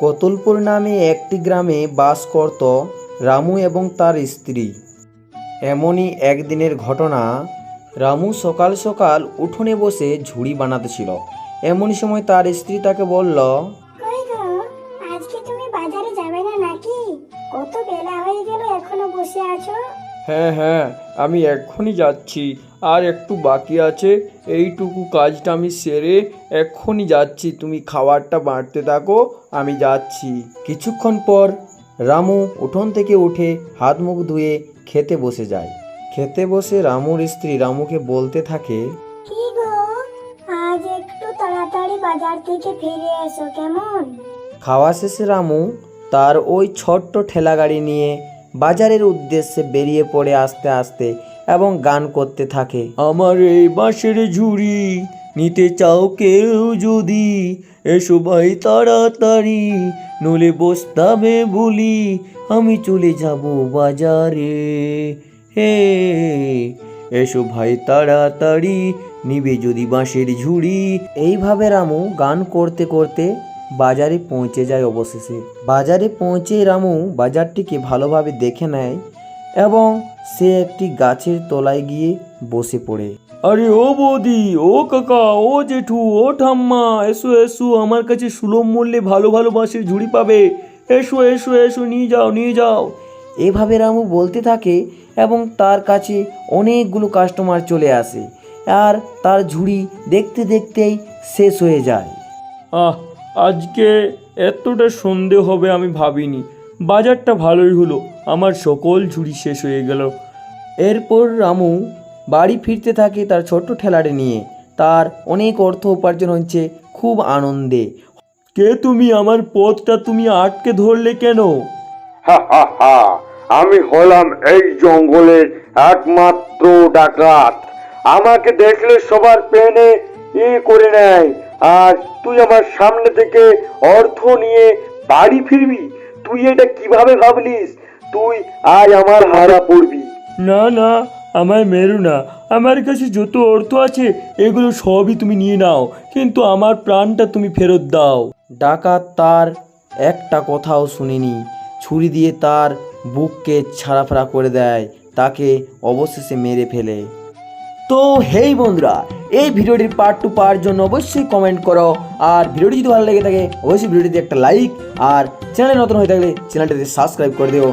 কতুলপুর নামে একটি গ্রামে বাস করত রামু এবং তার স্ত্রী। এমনই একদিনের ঘটনা রামু সকাল সকাল উঠোনে বসে ঝুড়ি বানাতেছিল এমনই সময় তার স্ত্রী তাকে বলল কই গো আজকে তুমি বাজারে যাবে না নাকি? কত বেলা হয়ে গেল এখনও বসে আছো? হ্যাঁ হ্যাঁ আমি এক্ষুনি যাচ্ছি। আর একটু বাকি আছে। এইটুকু কাজটা আমি সেরে এক্ষুনি যাচ্ছি। তুমি খাবারটা বাড়তে থাকো আমি যাচ্ছি। কিছুক্ষণ পর রামু উঠোন থেকে উঠে হাত মুখ ধুয়ে খেতে বসে যায়। খেতে বসে রামুর স্ত্রী রামুকে বলতে থাকে কি গো? আজ একটু তাড়াতাড়ি বাজার থেকে ফিরে এসো কেমন? খাওয়া শেষে রামু তার ওই ছোট্ট ঠেলা গাড়ি নিয়ে বাজারের উদ্দেশ্যে বেরিয়ে পড়ে আস্তে আস্তে এবং গান করতে থাকে। আমার এই বাঁশের ঝুড়ি নিতে চাও কেউ যদি, এসো ভাই তাড়াতাড়ি নলে বসতাবে বলি, আমি চলে যাব বাজারে। হে, এসো ভাই তাড়াতাড়ি, নিবে যদি বাঁশের ঝুড়ি। এইভাবে রামু গান করতে করতে বাজারে পৌঁছে যায় অবশেষে। বাজারে পৌঁছে রামু বাজারটিকে ভালোভাবে দেখে নেয় এবং সে একটি গাছের তলায় গিয়ে বসে পড়ে। আরে ও বৌদি ও কাকা ও জেঠু ও ঠাম্মা এসো এসো আমার কাছে সুলভ মূল্যে ভালো ভালো বাঁশের ঝুড়ি পাবে। এসো এসো এসো নিয়ে যাও নিয়ে যাও। এভাবে রামু বলতে থাকে এবং তার কাছে অনেকগুলো কাস্টমার চলে আসে আর তার ঝুড়ি দেখতে দেখতেই শেষ হয়ে যায়। আহ আজকে এতটা সন্ধে হবে আমি ভাবিনি। বাজারটা ভালোই হলো। আমার সকল ঝুড়ি শেষ হয়ে গেল। এরপর রামু বাড়ি ফিরতে থাকে তার ছোট্ট ঠেলারে নিয়ে। তার অনেক অর্থ উপার্জন হচ্ছে খুব আনন্দে। কে তুমি? আমার পথটা তুমি আটকে ধরলে কেন? আমি হলাম এই জঙ্গলের একমাত্র ডাকাত। আমাকে দেখলে সবার পেনে ই করে নেয়। আর তুই আমার সামনে থেকে অর্থ নিয়ে বাড়ি ফিরবি? তুই এটা কীভাবে ভাবলিস? তুই আজ আমার হারা পড়বি। না না আমায় মেরো না। আমার কাছে যত অর্থ আছে এগুলো সবই তুমি নিয়ে নাও। কিন্তু আমার প্রাণটা তুমি ফেরত দাও। ডাকাত তার একটা কথাও শুনেনি। ছুরি দিয়ে তার বুককে ছাড়াফাড়া করে দেয়। তাকে অবশেষে মেরে ফেলে। তো হেই বন্ধুরা এই ভিডিওটির পার্ট টু পাওয়ার জন্য অবশ্যই কমেন্ট করো। আর ভিডিওটি যদি ভালো লেগে থাকে, অবশ্যই ভিডিওটিতে একটা লাইক আর চ্যানেলে নতুন হয়ে থাকলে চ্যানেলটিতে সাবস্ক্রাইব করে দিও।